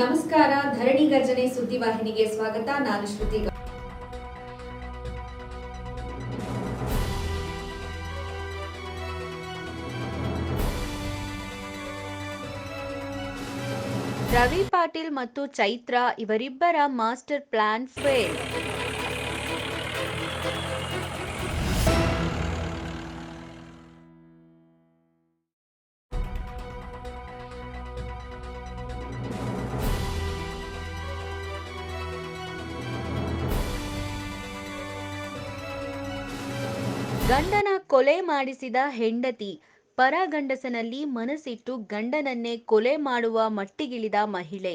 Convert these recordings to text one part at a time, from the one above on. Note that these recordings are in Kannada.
ನಮಸ್ಕಾರ, ಧರಣಿ ಗರ್ಜನೆ ಸುದ್ದಿವಾಹಿನಿಗೆ ಸ್ವಾಗತ. ನಾನು ಶ್ರುತಿ ರವಿ ಪಾಟೀಲ್ ಮತ್ತು ಚೈತ್ರ ಇವರಿಬ್ಬರ ಮಾಸ್ಟರ್ ಪ್ಲಾನ್ ಫೇಲ್. ಗಂಡನ ಕೊಲೆ ಮಾಡಿಸಿದ ಹೆಂಡತಿ. ಪರ ಗಂಡಸನಲ್ಲಿ ಮನಸ್ಸಿಟ್ಟು ಗಂಡನನ್ನೇ ಕೊಲೆ ಮಾಡುವ ಮಟ್ಟಿಗಿಳಿದ ಮಹಿಳೆ.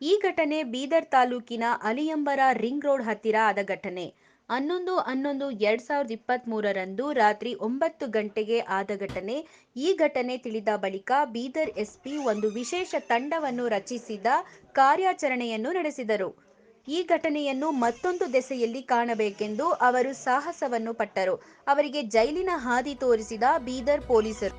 ಈ ಘಟನೆ ಬೀದರ್ ತಾಲೂಕಿನ ಅಲಿಯಂಬರ ರಿಂಗ್ ರೋಡ್ ಹತ್ತಿರ ಆದ ಘಟನೆ. ಹನ್ನೊಂದು ಹನ್ನೊಂದು ಎರಡ್ ಸಾವಿರದ ಇಪ್ಪತ್ತ್ ಮೂರರಂದು ರಾತ್ರಿ ಒಂಬತ್ತು ಗಂಟೆಗೆ ಆದ ಘಟನೆ. ಈ ಘಟನೆ ತಿಳಿದ ಬಳಿಕ ಬೀದರ್ ಎಸ್ಪಿ ಒಂದು ವಿಶೇಷ ತಂಡವನ್ನು ರಚಿಸಿದ ಕಾರ್ಯಾಚರಣೆಯನ್ನು ನಡೆಸಿದರು. ಈ ಘಟನೆಯನ್ನು ಮತ್ತೊಂದು ದೆಸೆಯಲ್ಲಿ ಕಾಣಬೇಕೆಂದು ಅವರು ಸಾಹಸವನ್ನು ಪಟ್ಟರು. ಅವರಿಗೆ ಜೈಲಿನ ಹಾದಿ ತೋರಿಸಿದ ಬೀದರ್ ಪೊಲೀಸರು.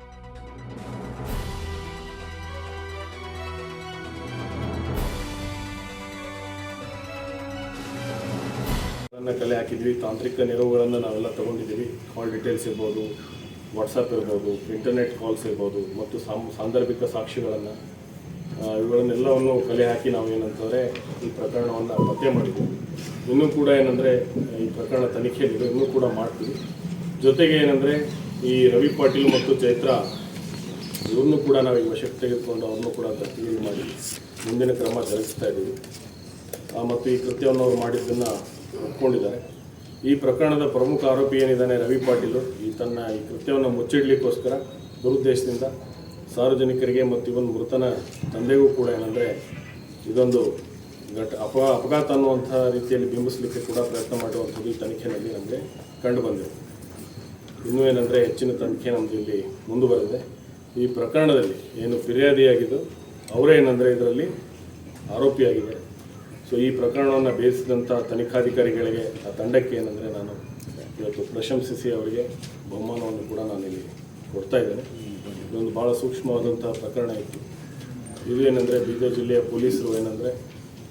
ಕಲೆ ಹಾಕಿದ್ವಿ. ತಾಂತ್ರಿಕ ನೆರವುಗಳನ್ನು ನಾವೆಲ್ಲ ತಗೊಂಡಿದ್ದೀವಿ. ಕಾಲ್ ಡೀಟೇಲ್ಸ್ ಇರ್ಬೋದು ವಾಟ್ಸಪ್ ಇರ್ಬೋದು ಇಂಟರ್ನೆಟ್ ಕಾಲ್ಸ್ ಇರ್ಬೋದು, ಮತ್ತು ಸಾಂದರ್ಭಿಕ ಸಾಕ್ಷಿಗಳನ್ನು. ಇವುಗಳನ್ನೆಲ್ಲವನ್ನು ಕಲೆ ಹಾಕಿ ನಾವು ಏನಂತಂದರೆ ಈ ಪ್ರಕರಣವನ್ನು ಪತ್ತೆ ಮಾಡಿದ್ವಿ. ಇನ್ನೂ ಕೂಡ ಏನಂದರೆ, ಈ ಪ್ರಕರಣ ತನಿಖೆಯಲ್ಲಿ ಇನ್ನೂ ಕೂಡ ಮಾಡ್ತೀವಿ. ಜೊತೆಗೆ ಏನಂದರೆ, ಈ ರವಿ ಪಾಟೀಲ್ ಮತ್ತು ಚೈತ್ರ, ಇವ್ರನ್ನೂ ಕೂಡ ನಾವು ಈ ವಶಕ್ಕೆ ತೆಗೆದುಕೊಂಡು ಅವ್ರನ್ನೂ ಕೂಡ ತಪ್ಪಿಗೆ ಮಾಡಿ ಮುಂದಿನ ಕ್ರಮ ಜರುಗಿಸ್ತಾ ಇದ್ದೀವಿ. ಮತ್ತು ಈ ಕೃತ್ಯವನ್ನು ಅವರು ಮಾಡಿದ್ದನ್ನು ಒಪ್ಕೊಂಡಿದ್ದಾರೆ. ಈ ಪ್ರಕರಣದ ಪ್ರಮುಖ ಆರೋಪಿ ಏನಿದ್ದಾನೆ ರವಿ ಪಾಟೀಲು ಈ ತನ್ನ ಈ ಕೃತ್ಯವನ್ನು ಮುಚ್ಚಿಡಲಿಕ್ಕೋಸ್ಕರ ದುರುದ್ದೇಶದಿಂದ ಸಾರ್ವಜನಿಕರಿಗೆ ಮತ್ತು ಇವನ್ ಮೃತನ ತಂದೆಗೂ ಕೂಡ ಏನಂದರೆ ಇದೊಂದು ಘಟ ಅಪ, ಅಪಘಾತ ಅನ್ನುವಂಥ ರೀತಿಯಲ್ಲಿ ಬಿಂಬಿಸಲಿಕ್ಕೆ ಕೂಡ ಪ್ರಯತ್ನ ಮಾಡುವಂಥದ್ದು ಈ ತನಿಖೆಯಲ್ಲಿ ನಮಗೆ ಕಂಡು ಬಂದಿದೆ. ಇನ್ನೂ ಏನಂದರೆ ಹೆಚ್ಚಿನ ತನಿಖೆ ನಮ್ಮದು ಇಲ್ಲಿ ಮುಂದುವರೆದಿದೆ. ಈ ಪ್ರಕರಣದಲ್ಲಿ ಏನು ಫಿರ್ಯಾದಿಯಾಗಿದ್ದು ಅವರೇ ಏನಂದರೆ ಇದರಲ್ಲಿ ಆರೋಪಿಯಾಗಿದೆ ಸೊ ಈ ಪ್ರಕರಣವನ್ನು ಬೇಯಿಸಿದಂಥ ತನಿಖಾಧಿಕಾರಿಗಳಿಗೆ ಆ ತಂಡಕ್ಕೆ ಏನಂದರೆ ನಾನು ಇವತ್ತು ಪ್ರಶಂಸಿಸಿ ಅವರಿಗೆ ಬಹುಮಾನವನ್ನು ಕೂಡ ನಾನಿಲ್ಲಿ ಕೊಡ್ತಾ ಇದ್ದಾರೆ ಇದೊಂದು ಭಾಳ ಸೂಕ್ಷ್ಮವಾದಂಥ ಪ್ರಕರಣ ಇತ್ತು. ಇದು ಏನಂದರೆ ಬೀದರ್ ಜಿಲ್ಲೆಯ ಪೊಲೀಸರು ಏನಂದರೆ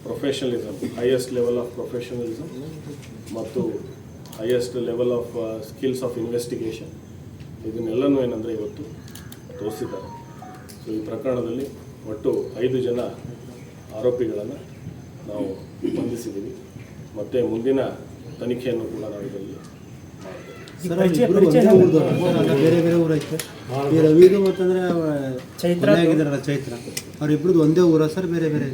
professionalism highest level of professionalism ಮತ್ತು highest level of skills of investigation ಇದನ್ನೆಲ್ಲನೂ ಏನಂದರೆ ಇವತ್ತು ತೋರಿಸಿದ್ದಾರೆ. ಸೊ ಈ ಪ್ರಕರಣದಲ್ಲಿ ಒಟ್ಟು ಐದು ಜನ ಆರೋಪಿಗಳನ್ನು ನಾವು ಬಂಧಿಸಿದ್ದೀವಿ. ಮತ್ತು ಮುಂದಿನ ತನಿಖೆಯನ್ನು ಕೂಡ ನಾವು ಇದರಲ್ಲಿ ಮಾಡ್ತೇವೆ. ಬೇರೆ ಬೇರೆ ಊರೈತೆ ಈ ರವಿದು ಮತ್ತಂದ್ರೆ ಚೈತ್ರ ಆಗಿದಾರಲ್ಲ ಚೈತ್ರ. ಅವ್ರಿಬ್ರದ್ದು ಒಂದೇ ಊರ ಸರ್ ಬೇರೆ ಬೇರೆ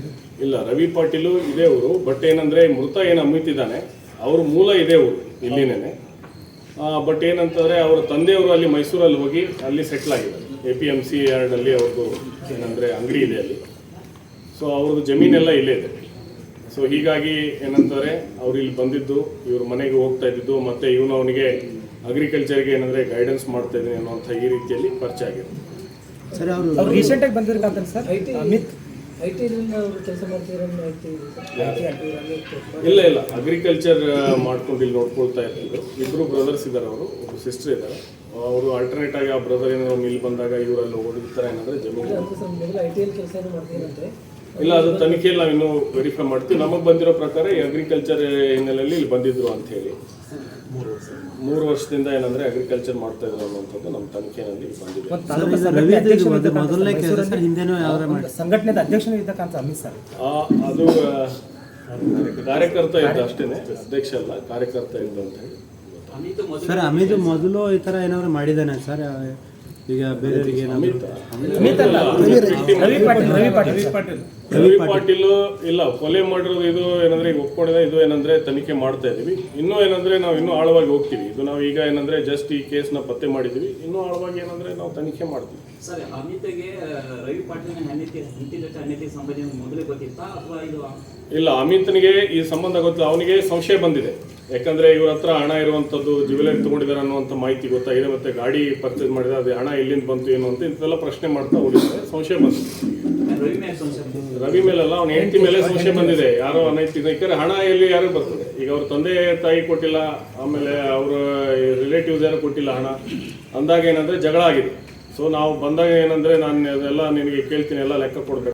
ಇಲ್ಲ ರವಿ ಪಾಟೀಲು ಇದೇ ಊರು ಬಟ್ ಏನಂದ್ರೆ ಮೃತ ಏನು ಅಮಿತಿದ್ದಾನೆ ಅವ್ರ ಮೂಲ ಇದೇ ಊರು ಇಲ್ಲಿನೇ ಬಟ್ ಏನಂತಂದ್ರೆ ಅವ್ರ ತಂದೆಯವರು ಅಲ್ಲಿ ಮೈಸೂರಲ್ಲಿ ಹೋಗಿ ಅಲ್ಲಿ ಸೆಟ್ಲ್ ಆಗಿದ್ದಾರೆ. ಎ ಪಿ ಎಂ ಸಿ ಯಾರ್ಡಲ್ಲಿ ಅವ್ರದ್ದು ಏನಂದ್ರೆ ಅಂಗಡಿ ಇದೆ ಅಲ್ಲಿ. ಸೊ ಅವ್ರದ್ದು ಜಮೀನೆಲ್ಲ ಇಲ್ಲೇ ಇದೆ. ಸೊ ಹೀಗಾಗಿ ಏನಂತಾರೆ ಅವ್ರು ಇಲ್ಲಿ ಬಂದಿದ್ದು ಇವ್ರ ಮನೆಗೆ ಹೋಗ್ತಾ ಇದ್ದಿದ್ದು ಮತ್ತೆ ಇವನು ಅವನಿಗೆ ಅಗ್ರಿಕಲ್ಚರ್ಗೆ ಏನಂದರೆ ಗೈಡೆನ್ಸ್ ಮಾಡ್ತಾ ಇದ್ದೀನಿ ಅನ್ನೋಂಥ ಈ ರೀತಿಯಲ್ಲಿ ಪರಿಚಯ ಆಗಿರುತ್ತೆ. ಸರ್ ಅವರು ಅವ್ರು ರೀಸೆಂಟ್ ಆಗಿ ಬಂದಿರ್ಕಂತಾರೆ ಸರ್? ಅಮಿತ್ ಇಲ್ಲ ಇಲ್ಲ. ಅಗ್ರಿಕಲ್ಚರ್ ಮಾಡ್ಕೊಂಡು ಇಲ್ಲಿ ನೋಡ್ಕೊಳ್ತಾ ಇರ್ತಿದ್ರು ಇಬ್ಬರು ಬ್ರದರ್ಸ್ ಇದ್ದಾರೆ ಅವರು ಒಬ್ಬರು ಸಿಸ್ಟರ್ ಇದ್ದಾರೆ. ಅವರು ಆಲ್ಟರ್ನೇಟ್ ಆಗಿ ಆ ಬ್ರದರ್ ಏನೋ ಇಲ್ಲಿ ಬಂದಾಗ ಇವರಲ್ಲಿ ಓಡಿರ್ತಾರೆ ಏನಂದ್ರೆ ಜಮೀನು. ಇಲ್ಲ ಅದು ತನಿಖೆಯಲ್ಲಿ ನಾವು ಇನ್ನೂ ವೆರಿಫೈ ಮಾಡ್ತೀವಿ. ನಮಗೆ ಬಂದಿರೋ ಪ್ರಕಾರ ಈ ಅಗ್ರಿಕಲ್ಚರ್ ಹಿನ್ನೆಲೆಯಲ್ಲಿ ಇಲ್ಲಿ ಬಂದಿದ್ರು ಅಂತ ಹೇಳಿ. ಮೂರು ವರ್ಷದಿಂದ ಏನಂದ್ರೆ ಅಗ್ರಿಕಲ್ಚರ್ ಮಾಡ್ತಾ ಇದ್ರು ಅನ್ನುವಂಥದ್ದು ನಮ್ಮ ತನಿಖೆಯಲ್ಲಿ ಬಂದಿದೆ. ಸಂಘಟನೆ ಅದು ಕಾರ್ಯಕರ್ತ ಇದ್ದ ಅಷ್ಟೇನೆ ಅಧ್ಯಕ್ಷ ಅಲ್ಲ ಕಾರ್ಯಕರ್ತ ಇದ್ದ ಅಂತ ಹೇಳಿ ಸರ್ ಅಮಿತ್ ಮೊದಲು ಈ ಥರ ಏನಾದ್ರು ಮಾಡಿದ್ದಾನೆ ಸರ್? ಈಗ ಬೇರೆಯವರಿಗೆ ಏನಾದ್ರು ಅಮಿತ್ ಅಲ್ಲ. ರವಿ ಪಾಟೀಲ್ ಇಲ್ಲ ಕೊಲೆ ಮಾಡಿರೋದು ಇದು ಏನಂದ್ರೆ ಈಗ ಒಪ್ಕೊಂಡಿದೆ ಇದು ಏನಂದ್ರೆ ತನಿಖೆ ಮಾಡ್ತಾ ಇದೀವಿ. ಇನ್ನೂ ಏನಂದ್ರೆ ನಾವು ಇನ್ನೂ ಆಳವಾಗಿ ಹೋಗ್ತೀವಿ. ಇದು ನಾವು ಈಗ ಏನಂದ್ರೆ ಜಸ್ಟ್ ಈ ಕೇಸ್ನ ಪತ್ತೆ ಮಾಡಿದೀವಿ. ಇನ್ನೂ ಆಳವಾಗಿ ಏನಂದ್ರೆ ನಾವು ತನಿಖೆ ಮಾಡ್ತೀವಿ. ಸರ್ ಅಮಿತ್ಗೆ ರವಿ ಪಾಟೀಲ್ ಅನ್ಯತೆ ಸಂಬಂಧ ಮೊದಲೇ ಗೊತ್ತಿತ್ತಾ? ಅಥವಾ ಇದು ಇಲ್ಲ ಅಮಿತ್ನಿಗೆ ಈ ಸಂಬಂಧ ಗೊತ್ತಿಲ್ಲ. ಅವನಿಗೆ ಸಂಶಯ ಬಂದಿದೆ. ಯಾಕಂದ್ರೆ ಇವ್ರ ಹತ್ರ ಹಣ ಇರುವಂತದ್ದು ಜ್ಯುವೆಲರಿ ತಗೊಂಡಿದ್ದಾರೆ ಅನ್ನುವಂಥ ಮಾಹಿತಿ ಗೊತ್ತಾಗಿದೆ ಮತ್ತೆ ಗಾಡಿ ಪರ್ಚೇಸ್ ಮಾಡಿದ ಅದು ಹಣ ಎಲ್ಲಿಂದ ಬಂತು ಏನು ಅಂತ ಇಂಥೆಲ್ಲ ಪ್ರಶ್ನೆ ಮಾಡ್ತಾ ಹೋಗಿದ್ದಾರೆ. ಸಂಶಯ ಬಂದಿದೆ. ರವಿ ಮೇಲಲ್ಲ ಅವನ ಹೆಂಡತಿ ಮೇಲೆ ಸಂಶಯ ಬಂದಿದೆ. ಯಾರೋ ಅನೈತಿಕ ಯಾಕಂದ್ರೆ ಹಣ ಎಲ್ಲಿ ಯಾರು ಬರ್ತದೆ? ಈಗ ಅವ್ರ ತಂದೆ ತಾಯಿ ಕೊಟ್ಟಿಲ್ಲ ಆಮೇಲೆ ಅವರ ರಿಲೇಟಿವ್ಸ್ ಯಾರು ಕೊಟ್ಟಿಲ್ಲ ಹಣ. ಅಂದಾಗ ಏನಂದ್ರೆ ಜಗಳ ಆಗಿದೆ. ಸೊ ನಾವು ಬಂದಾಗ ಏನಂದ್ರೆ ನಾನು ಅದೆಲ್ಲ ನಿನಗೆ ಕೇಳ್ತೀನಿ ಎಲ್ಲ ಲೆಕ್ಕ ಕೊಡ್ಬೇಕು.